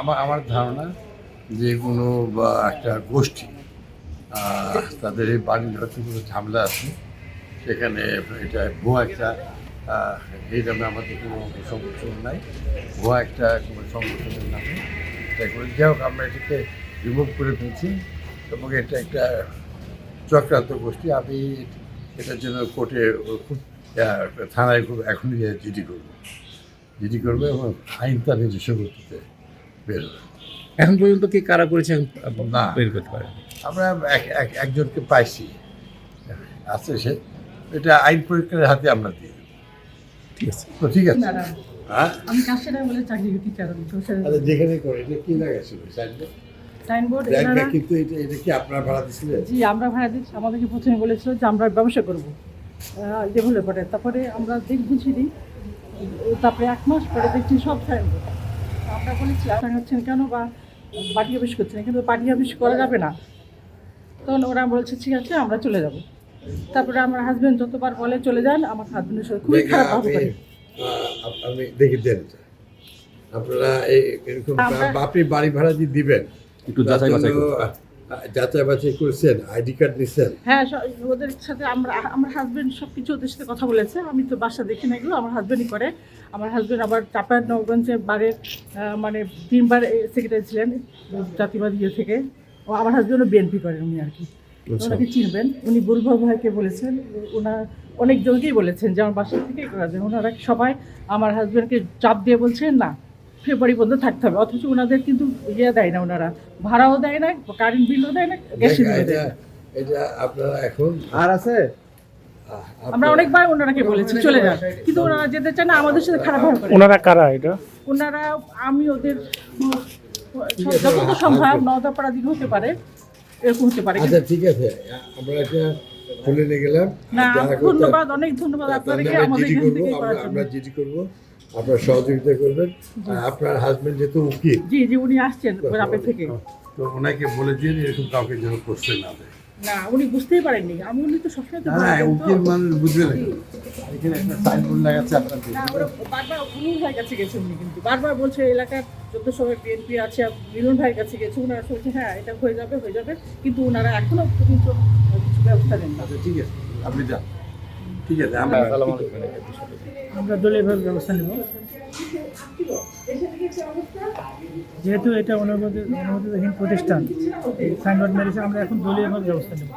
আমার আমার ধারণা যে কোনো, বা একটা গোষ্ঠী তাদের এই বাড়ির হয়তো কোনো ঝামেলা আছে, সেখানে এটা ভুয়া একটা এই নামে আমাদের কোনো সংগঠন নাই, ভুয়া একটা কোনো সংগঠনের নামে। এটা করে, যাই হোক, আমরা এটাকে রিমুভ করে ফেলছি এবং এটা একটা চক্রান্ত গোষ্ঠী। আমি এটার জন্য কোর্টে খুব থানায় খুব এখনই জিডি করব। জিডি করবে এবং আইন তার নিজস্ব গতিতে বেরোবে এখন পর্যন্ত কি কারা করেছেন না। বের করতে পারেন? আমরা এক- এক- একজনকে পাইছি। আছে সে। এটা আইন পরীক্ষার হাতে আমরা দিই। ঠিক আছে। তো ঠিক আছে। হ্যাঁ? আমি কাশিরা বলে চাকরি করতে চাই? আচ্ছা যেখানে করে এটা কি লাগাইছিল সাইনবোর্ড? সাইনবোর্ড দেখবে কিন্তু এটা এটা কি আপনার ভাড়া জি আমরা ভাড়া আমাদেরকে প্রথমে বলেছিল যে আমরা ব্যবসা করব। ডেভেলপারে তারপরে আমরা দেখ তারপরে এক মাস পরে দেখছি সব সাইনবোর্ড। আমরা বলেছি আপনার হচ্ছেন কেন বা পার্টি অফিস করছেন কিন্তু পার্টি অফিস করা যাবে না। তখন ওরা বলছে ঠিক আছে আমরা চলে যাব। তারপরে আমার হাজবেন্ড যতবার বলে চলে যান আমার হাজবেন্ডের সাথে খুবই খারাপ ভাব আমি করে। আমি দেখি দেন আপনারা এরকম আমরা- আপনি বাড়ি ভাড়া দিয়ে দিবেন। একটু যাচাই বাছাই যাচাই বাছাই করছেন আইডি কার্ড নিছেন। হ্যাঁ ওদের সাথে আমরা আমার হাজবেন্ড সব কিছু ওদের সাথে কথা বলেছে। আমি তো বাসা দেখি না এগুলো আমার হাজবেন্ডই করে। আমার হাজব্যান্ড আবার চাপার নবগঞ্জে বারে মানে তিনবার সেক্রেটারি ছিলেন জাতিবাদ ইয়ে থেকে। ও আমার হাজবেন্ডও বিএনপি করেন উনি আর কি। আচ্ছা। ওনাকে চিনবেন। উনি বুলভা ভাইকে বলেছেন। ওনার অনেক জনকেই বলেছেন যে আমার বাসা থেকেই করা যায়। ওনারা সবাই আমার হাজব্যান্ডকে চাপ দিয়ে বলছেন না ফেব্রুয়ারি পর্যন্ত থাকতে হবে। অথচ ওনাদের কিন্তু ইয়ে দেয় না ওনারা ভাড়াও দেয় না কারেন্ট বিলও দেয় না গ্যাসের বিলও দেয় এটা না। এটা আপনারা এখন আর আছে? আমরা অনেকবার ওনারাকে বলেছি চলে যান। কিন্তু ওনারা যেতে চায় না আমাদের সাথে খারাপ ব্যবহার করে। ওনারা কারা এটা? ওনারা আমি ওদের যতটা সম্ভব নদাপাড়া দিকে হতে পারে এরকম হতে পারে। আচ্ছা ঠিক আছে। আমরা এটা খুলে নিয়ে গেলাম। না ধন্যবাদ অনেক ধন্যবাদ আপনাদেরকে আমাদের এখান থেকে করার জন্য। আমরা জিডি করব। আপনার সহযোগিতা করবেন। আপনার হাজবেন্ড যেহেতু উকিল। জি জি উনি আসছেন থেকে। তো ওনাকে বলে দিন এরকম কাউকে যেন করতে না দেয়। না উনি বুঝতেই পারেননি। আমি উনি তো সবসময় তো না না বলতেন তো। উকিল মানুষ বুঝবে না। এখানে একটা সাইনবোর্ড লাগাচ্ছে আপনার না, ওরা বারবার মিলন ভাইয়ের কাছে গেছে উনি কিন্তু। বারবার বলছে এলাকার যত সবাই বিএনপি আছে মিলন ভাইয়ের কাছে গেছে। ওনারা বলছে হ্যাঁ এটা হয়ে যাবে হয়ে যাবে। কিন্তু ওনারা এখনও পর্যন্ত কিছু ব্যবস্থা নেন না আচ্ছা ঠিক আছে আপনি যান। ঠিক আছে আমরা আমরা দলীয়ভাবে ব্যবস্থা নেব। যেহেতু এটা অনুমোদিত অনুমোদিতহীন প্রতিষ্ঠান সাইনবোর্ড মেরেছে আমরা এখন দলীয়ভাবে ব্যবস্থা নেব।